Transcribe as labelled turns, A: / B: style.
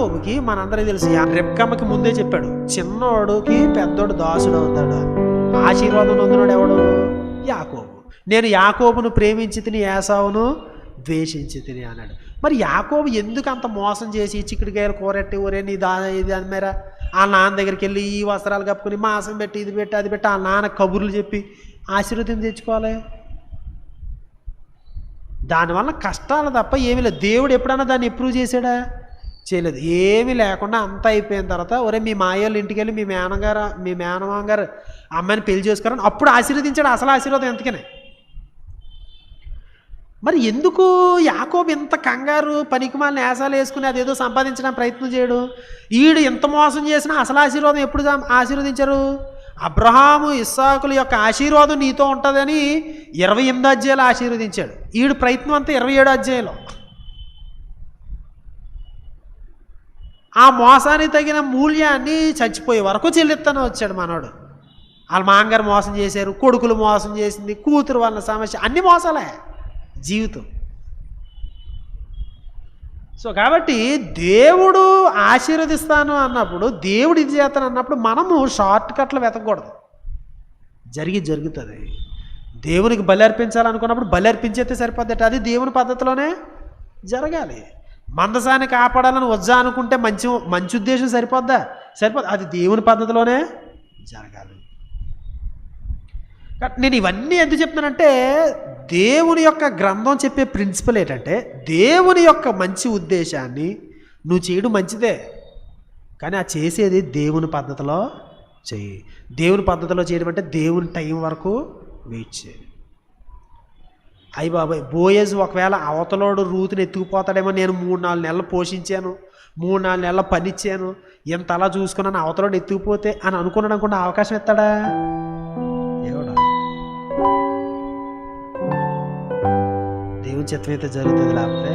A: యాకోబుకి మనందరికీ తెలుసు రిప్కమ్మకి ముందే చెప్పాడు చిన్నోడుకి పెద్దోడు దాసుడు అవుతాడు. ఆశీర్వాదం పొందినాడు ఎవడు? యాకోబు. నేను యాకోబును ప్రేమించి తిని ఏసావును ద్వేషించి తిని అన్నాడు. మరి యాకోబు ఎందుకు అంత మోసం చేసి చిక్కుడికాయలు కూరెట్టి ఒరే నీ దా ఇది అని ఆ నాన్న దగ్గరికి వెళ్ళి ఈ వస్త్రాలు కప్పుకొని మాసం పెట్టి ఇది పెట్టి అది పెట్టి ఆ నాన్న కబుర్లు చెప్పి ఆశీర్వదం తెచ్చుకోవాలి. దానివల్ల కష్టాలు తప్ప ఏమీ లేదు. దేవుడు ఎప్పుడన్నా దాన్ని ఎప్రూవ్ చేశాడా? చేయలేదు. ఏమీ లేకుండా అంతా అయిపోయిన తర్వాత ఒరే మీ మాయోళ్ళ ఇంటికి వెళ్ళి మీ మేనగారు మీ మేనమామ గారు అమ్మాయిని పెళ్ళి చేసుకోరని అప్పుడు ఆశీర్వదించాడు. అసలు ఆశీర్వాదం ఎంతకనే? మరి ఎందుకు యాకోబు ఇంత కంగారు పనికిమాలిన నేసాలు వేసుకుని అదేదో సంపాదించడానికి ప్రయత్నం చేయడు? ఈడు ఎంత మోసం చేసినా అసలు ఆశీర్వాదం ఎప్పుడు ఆశీర్వదించారు? అబ్రహాము ఇస్సాకుల యొక్క ఆశీర్వాదం నీతో ఉంటుందని ఇరవై ఎనిమిది అధ్యాయులు ఆశీర్వదించాడు. ఈడు ప్రయత్నం అంతా ఇరవై ఏడు అధ్యాయులు. ఆ మోసానికి తగిన మూల్యాన్ని చచ్చిపోయే వరకు చెల్లిస్తానే వచ్చాడు మనోడు. వాళ్ళ మాంగారు మోసం చేశారు కొడుకులు మోసం చేసింది కూతురు వాళ్ళ సమస్య అన్ని మోసాలే జీవితం. సో కాబట్టి దేవుడు ఆశీర్వదిస్తాను అన్నప్పుడు దేవుడు ఇది చేస్తాను అన్నప్పుడు మనము షార్ట్ కట్లు వెతకూడదు జరిగి జరుగుతుంది. దేవునికి బలి అర్పించాలనుకున్నప్పుడు బలి అర్పించేస్తే సరిపోద్దట అది దేవుని పద్ధతిలోనే జరగాలి. మందసాన్ని కాపాడాలని వద్దా అనుకుంటే మంచి మంచి ఉద్దేశం సరిపోద్దా? సరిపోద్ది అది దేవుని పద్ధతిలోనే జరగాలి. నేను ఇవన్నీ ఎందుకు చెప్తున్నానంటే దేవుని యొక్క గ్రంథం చెప్పే ప్రిన్సిపల్ ఏంటంటే దేవుని యొక్క మంచి ఉద్దేశాన్ని నువ్వు చేయడం మంచిదే కానీ ఆ చేసేది దేవుని పద్ధతిలో చెయ్యి దేవుని పద్ధతిలో చేయడం అంటే దేవుని టైం వరకు వెయిట్ చేయి. అయ్యి బాబాయ్ బోయేజ్ ఒకవేళ అవతలోడు రూతుని ఎత్తుకుపోతాడేమో నేను మూడు నాలుగు నెలలు పోషించాను మూడు నాలుగు నెలలు పనిచ్చాను ఎంత అలా చూసుకున్నాను అవతలోడు ఎత్తుకుపోతే అని అనుకున్నాడు అనుకుంటే అవకాశం ఇస్తాడా? ఎవడా దేవుని చిత్తం అయితే జరుగుతుంది లేకపోతే